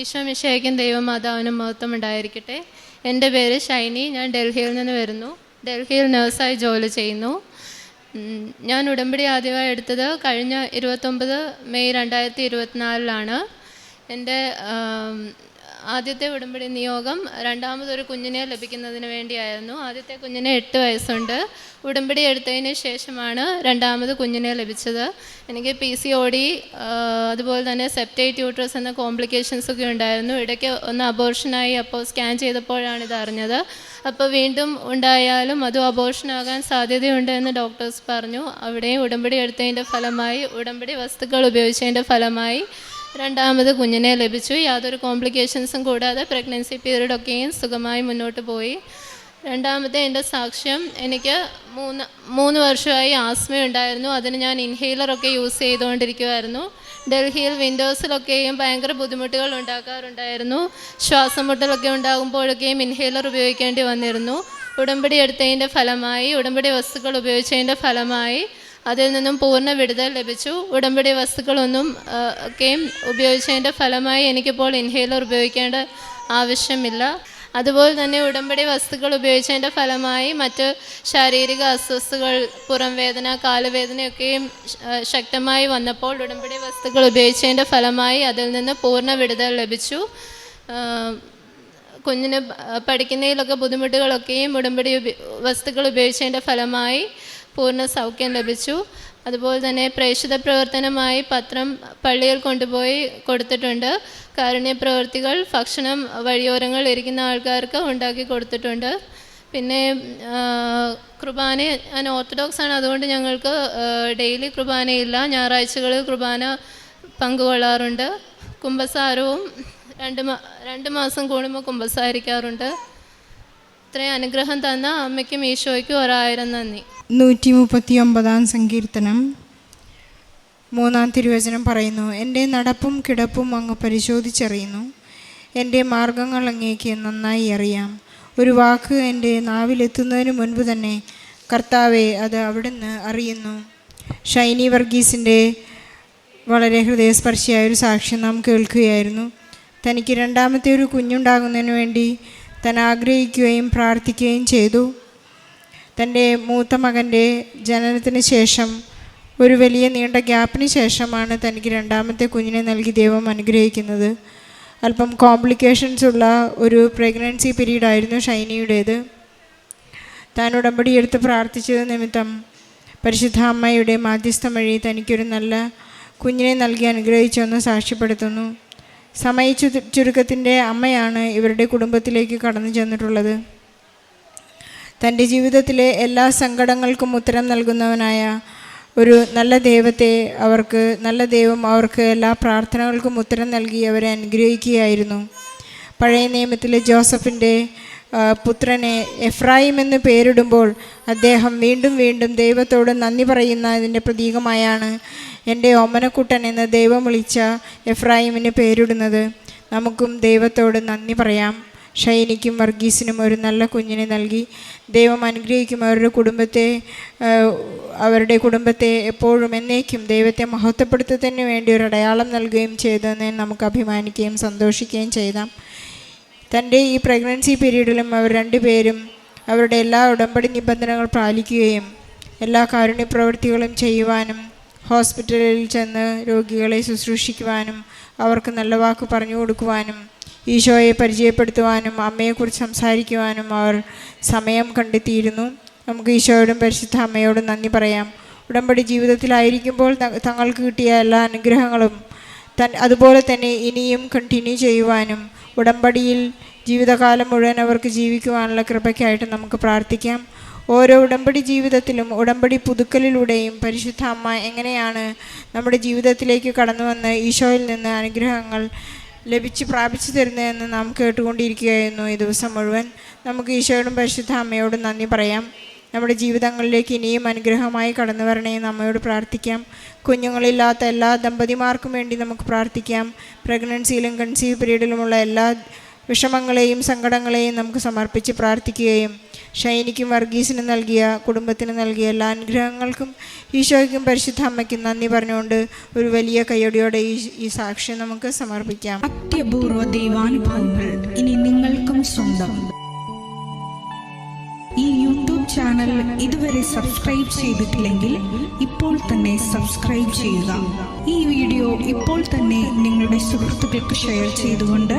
ഈശോ മിശയ്ക്കും ദൈവമാതാവിനും മഹത്വം ഉണ്ടായിരിക്കട്ടെ. എന്റെ പേര് ഷൈനി ഞാൻ ഡൽഹിയിൽ നിന്ന് വരുന്നു. ഡൽഹിയിൽ നഴ്സായി ജോലി ചെയ്യുന്നു. ഞാൻ ഉടമ്പടി ആദ്യമായി എടുത്തത് കഴിഞ്ഞ ഇരുപത്തൊമ്പത് മെയ് രണ്ടായിരത്തി ഇരുപത്തിനാലിലാണ്. എന്റെ ആദ്യത്തെ ഉടമ്പടി നിയോഗം രണ്ടാമതൊരു കുഞ്ഞിനെ ലഭിക്കുന്നതിന് വേണ്ടിയായിരുന്നു. ആദ്യത്തെ കുഞ്ഞിന് എട്ട് വയസ്സുണ്ട്. ഉടമ്പടി എടുത്തതിന് ശേഷമാണ് രണ്ടാമത് കുഞ്ഞിനെ ലഭിച്ചത്. എനിക്ക് പി സി ഒ ഡി അതുപോലെ തന്നെ സെപ്റ്റൈറ്റ് യൂട്രസ് എന്ന കോംപ്ലിക്കേഷൻസ് ഒക്കെ ഉണ്ടായിരുന്നു. ഇടയ്ക്ക് ഒന്ന് അബോർഷനായി അപ്പോൾ സ്കാൻ ചെയ്തപ്പോഴാണ് ഇത് അറിഞ്ഞത്. അപ്പോൾ വീണ്ടും ഉണ്ടായാലും അതും അബോർഷനാകാൻ സാധ്യതയുണ്ട് എന്ന് ഡോക്ടേഴ്സ് പറഞ്ഞു. അവിടെയും ഉടമ്പടി എടുത്തതിന്റെ ഫലമായി ഉടമ്പടി വസ്തുക്കൾ ഉപയോഗിച്ചതിന്റെ ഫലമായി. രണ്ടാമത് കുഞ്ഞിനെ ലഭിച്ചു. യാതൊരു കോംപ്ലിക്കേഷൻസും കൂടാതെ പ്രഗ്നൻസി പീരീഡൊക്കെയും സുഖമായി മുന്നോട്ട് പോയി. രണ്ടാമത്തെ എന്റെ സാക്ഷ്യം എനിക്ക് മൂന്ന് മൂന്ന് വർഷമായി ആസ്മ ഉണ്ടായിരുന്നു. അതിന് ഞാൻ ഇൻഹെയിലറൊക്കെ യൂസ് ചെയ്തുകൊണ്ടിരിക്കുമായിരുന്നു ഡൽഹിയിൽ വിൻഡോസിലൊക്കെയും ഭയങ്കര ബുദ്ധിമുട്ടുകൾ ഉണ്ടാക്കാറുണ്ടായിരുന്നു. ശ്വാസം മുട്ടലൊക്കെ ഉണ്ടാകുമ്പോഴൊക്കെയും ഇൻഹെയിലർ ഉപയോഗിക്കേണ്ടി വന്നിരുന്നു. ഉടമ്പടി എടുത്തതിന്റെ ഫലമായി ഉടമ്പടി വസ്തുക്കൾ ഉപയോഗിച്ചതിന്റെ ഫലമായി അതിൽ നിന്നും പൂർണ വിടുതൽ ലഭിച്ചു. ഉടമ്പടി വസ്തുക്കളൊന്നും ഒക്കെയും ഉപയോഗിച്ചതിന്റെ ഫലമായി എനിക്കിപ്പോൾ ഇൻഹേലർ ഉപയോഗിക്കേണ്ട ആവശ്യമില്ല. അതുപോലെ തന്നെ ഉടമ്പടി വസ്തുക്കൾ ഉപയോഗിച്ചതിന്റെ ഫലമായി മറ്റ് ശാരീരിക അസ്വസ്ഥകൾ പുറം വേദന കാലുവേദനയൊക്കെയും ശക്തമായി വന്നപ്പോൾ ഉടമ്പടി വസ്തുക്കൾ ഉപയോഗിച്ചതിന്റെ ഫലമായി അതിൽ നിന്ന് പൂർണ വിടുതൽ ലഭിച്ചു. കുഞ്ഞിന് പഠിക്കുന്നതിലൊക്കെ ബുദ്ധിമുട്ടുകളൊക്കെയും ഉടമ്പടി വസ്തുക്കൾ ഉപയോഗിച്ചതിന്റെ ഫലമായി പൂർണ സൗഖ്യം ലഭിച്ചു. അതുപോലെ തന്നെ പ്രേക്ഷിത പ്രവർത്തനമായി പത്രം പള്ളിയിൽ കൊണ്ടുപോയി കൊടുത്തിട്ടുണ്ട്. കാരുണ്യ പ്രവർത്തികൾ ഭക്ഷണം വഴിയോരങ്ങളിൽ ഇരിക്കുന്ന ആൾക്കാർക്ക് ഉണ്ടാക്കി കൊടുത്തിട്ടുണ്ട്. പിന്നെ കുർബാന ഞാൻ ഓർത്തഡോക്സ് ആണ്. അതുകൊണ്ട് ഞങ്ങൾക്ക് ഡെയിലി കുർബാനയില്ല ഞായറാഴ്ചകളിൽ കുർബാന പങ്കുകൊള്ളാറുണ്ട്. കുമ്പസാരവും രണ്ട് രണ്ട് മാസം കൂടുമ്പോൾ കുമ്പസാരിക്കാറുണ്ട് ഇത്രയും അനുഗ്രഹം തന്ന അമ്മയ്ക്കും ഈശോയ്ക്കും ഒരായിരം നന്ദി. നൂറ്റി മുപ്പത്തി ഒമ്പതാം സങ്കീർത്തനം. മൂന്നാം തിരുവചനം പറയുന്നു എന്റെ നടപ്പും കിടപ്പും അങ്ങ് പരിശോധിച്ചറിയുന്നു. എന്റെ മാർഗങ്ങൾ അങ്ങേക്ക് നന്നായി അറിയാം. ഒരു വാക്ക് എന്റെ നാവിലെത്തുന്നതിന് മുൻപ് തന്നെ കർത്താവെ അത് അവിടുന്ന് അറിയുന്നു. ഷൈനി വർഗീസിന്റെ വളരെ ഹൃദയസ്പർശിയായ ഒരു സാക്ഷ്യം നാം കേൾക്കുകയായിരുന്നു. തനിക്ക് രണ്ടാമത്തെ ഒരു കുഞ്ഞുണ്ടാകുന്നതിന് വേണ്ടി താൻ ആഗ്രഹിക്കുകയും പ്രാർത്ഥിക്കുകയും ചെയ്തു. തന്റെ മൂത്ത മകന്റെ ജനനത്തിന് ശേഷം ഒരു വലിയ നീണ്ട ഗ്യാപ്പിന് ശേഷമാണ് തനിക്ക് രണ്ടാമത്തെ കുഞ്ഞിനെ നൽകി ദൈവം അനുഗ്രഹിക്കുന്നത്. അല്പം കോംപ്ലിക്കേഷൻസ് ഉള്ള ഒരു പ്രഗ്നൻസി പീരീഡ് ആയിരുന്നു ഷൈനിയുടേത്. താൻ ഉടമ്പടി എടുത്ത് പ്രാർത്ഥിച്ചത് നിമിത്തം പരിശുദ്ധ അമ്മയുടെ മാധ്യസ്ഥം വഴി തനിക്കൊരു നല്ല കുഞ്ഞിനെ നൽകി അനുഗ്രഹിച്ചെന്ന് സാക്ഷ്യപ്പെടുത്തുന്നു. സമയ ചുരുക്കത്തിന്റെ അമ്മയാണ് ഇവരുടെ കുടുംബത്തിലേക്ക് കടന്നു ചെന്നിട്ടുള്ളത്. തന്റെ ജീവിതത്തിലെ എല്ലാ സങ്കടങ്ങൾക്കും ഉത്തരം നൽകുന്നവനായ ഒരു നല്ല ദൈവത്തെ അവർക്ക് നല്ല ദൈവം അവർക്ക് എല്ലാ പ്രാർത്ഥനകൾക്കും ഉത്തരം നൽകി അവരെ അനുഗ്രഹിക്കുകയായിരുന്നു. പഴയ നിയമത്തിലെ ജോസഫിന്റെ പുത്രനെ എഫ്രായിം എന്ന് പേരിടുമ്പോൾ അദ്ദേഹം വീണ്ടും വീണ്ടും ദൈവത്തോട് നന്ദി പറയുന്നതിന്റെ പ്രതീകമായാണ് എന്റെ ഓമനക്കുട്ടൻ എന്ന് ദൈവം വിളിച്ച എഫ്രായിമിന് പേരിടുന്നത്. നമുക്കും ദൈവത്തോട് നന്ദി പറയാം. ഷൈനിക്കും വർഗീസിനും ഒരു നല്ല കുഞ്ഞിനെ നൽകി. ദൈവം അനുഗ്രഹിക്കും അവരുടെ കുടുംബത്തെ അവരുടെ കുടുംബത്തെ എപ്പോഴും എന്നേക്കും ദൈവത്തെ മഹത്വപ്പെടുത്തുന്നതിന് വേണ്ടി ഒരു അടയാളം നൽകുകയും ചെയ്തതെന്ന് നമുക്ക് അഭിമാനിക്കുകയും സന്തോഷിക്കുകയും ചെയ്താം. തന്റെ ഈ പ്രഗ്നൻസി പീരീഡിലും അവർ രണ്ടുപേരും അവരുടെ എല്ലാ ഉടമ്പടി നിബന്ധനകൾ പാലിക്കുകയും എല്ലാ കാരുണ്യ പ്രവൃത്തികളും ചെയ്യുവാനും ഹോസ്പിറ്റലിൽ ചെന്ന് രോഗികളെ ശുശ്രൂഷിക്കുവാനും അവർക്ക് നല്ല വാക്ക് പറഞ്ഞു കൊടുക്കുവാനും ഈശോയെ പരിചയപ്പെടുത്തുവാനും അമ്മയെക്കുറിച്ച് സംസാരിക്കുവാനും അവർ സമയം കണ്ടെത്തിയിരുന്നു. നമുക്ക് ഈശോയോടും പരിശുദ്ധ അമ്മയോടും നന്ദി പറയാം. ഉടമ്പടി ജീവിതത്തിലായിരിക്കുമ്പോൾ തങ്ങൾക്ക് കിട്ടിയ എല്ലാ അനുഗ്രഹങ്ങളും തൻ അതുപോലെ തന്നെ ഇനിയും കണ്ടിന്യൂ ചെയ്യുവാനും ഉടമ്പടിയിൽ ജീവിതകാലം മുഴുവൻ അവർക്ക് ജീവിക്കുവാനുള്ള കൃപയ്ക്കായിട്ട് നമുക്ക് പ്രാർത്ഥിക്കാം. ഓരോ ഉടമ്പടി ജീവിതത്തിലും ഉടമ്പടി പുതുക്കലിലൂടെയും പരിശുദ്ധ അമ്മ എങ്ങനെയാണ് നമ്മുടെ ജീവിതത്തിലേക്ക് കടന്നു വന്ന് ഈശോയിൽ നിന്ന് അനുഗ്രഹങ്ങൾ ലഭിച്ച് പ്രാപിച്ചു തരുന്നതെന്ന് നാം കേട്ടുകൊണ്ടിരിക്കുകയായിരുന്നു ഈ ദിവസം മുഴുവൻ. നമുക്ക് ഈശോയോടും പരിശുദ്ധ അമ്മയോടും നന്ദി പറയാം. നമ്മുടെ ജീവിതങ്ങളിലേക്ക് ഇനിയും അനുഗ്രഹമായി കടന്നു വരണമെന്ന് അമ്മയോട് പ്രാർത്ഥിക്കാം. കുഞ്ഞുങ്ങളില്ലാത്ത എല്ലാ ദമ്പതിമാർക്കും വേണ്ടി നമുക്ക് പ്രാർത്ഥിക്കാം. പ്രഗ്നൻസിയിലും കൺസീവ് പീരീഡിലുമുള്ള എല്ലാ വിഷമങ്ങളെയും സങ്കടങ്ങളെയും നമുക്ക് സമർപ്പിച്ച് പ്രാർത്ഥിക്കുകയും ഷൈനിക്കും വർഗീസിന് നൽകിയ കുടുംബത്തിന് നൽകിയ എല്ലാ അനുഗ്രഹങ്ങൾക്കും ഈശോയ്ക്കും പരിശുദ്ധ അമ്മയ്ക്കും നന്ദി പറഞ്ഞുകൊണ്ട് ഒരു വലിയ കയ്യടിയോടെ ഈ ഈ സാക്ഷ്യം നമുക്ക് സമർപ്പിക്കാം. അത്യപൂർവ ദൈവാനുഭവങ്ങൾ ഇനി നിങ്ങൾക്കും സ്വന്തം. ഈ യൂട്യൂബ് ചാനൽ ഇതുവരെ സബ്സ്ക്രൈബ് ചെയ്തിട്ടില്ലെങ്കിൽ ഇപ്പോൾ തന്നെ സബ്സ്ക്രൈബ് ചെയ്യുക. ഈ വീഡിയോ ഇപ്പോൾ തന്നെ നിങ്ങളുടെ സുഹൃത്തുക്കൾക്ക് ഷെയർ ചെയ്തുകൊണ്ട്